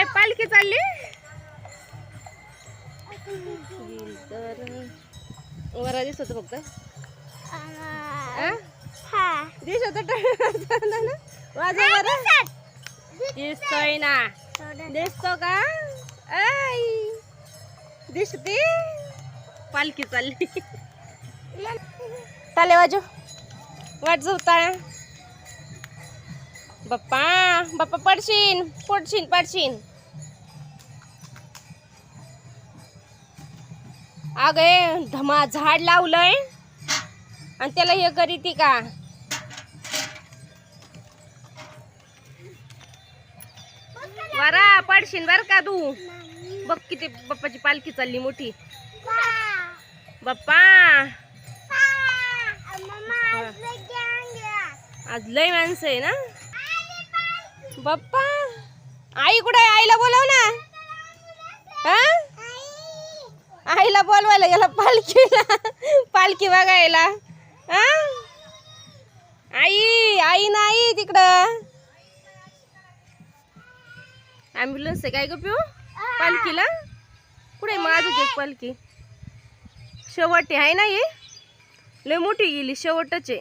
काय पालखी चालली? तर वरा दिसत फक्त दिसत दिसतोय ना. दिसतो का? आई. दिसते. पालखी चालली. ताले वाजू वाट झोपताळा बाप्पा बाप्पा पडशीन पडशीन पडशीन. अगे धमा झाड लावलंय. आणि त्याला हे करीती का? बरा पडशीन बर का तू? बघ किती बाप्पाची पालखी चालली मोठी. बाप्पा आज लय माणसं आहे ना? बाप्पा आई कुठे आहे? आईला बोलव ना हा याला बोलवायला गेला पालखीला पालखी बघायला. हा? आई आई नाही तिकडं. ॲम्ब्युलन्स आहे काय ग पिऊ? पालखीला? कुठे आहे माझं एक पालखी? शेवट आहे ना ये लय मोठी गेली शेवटच आहे.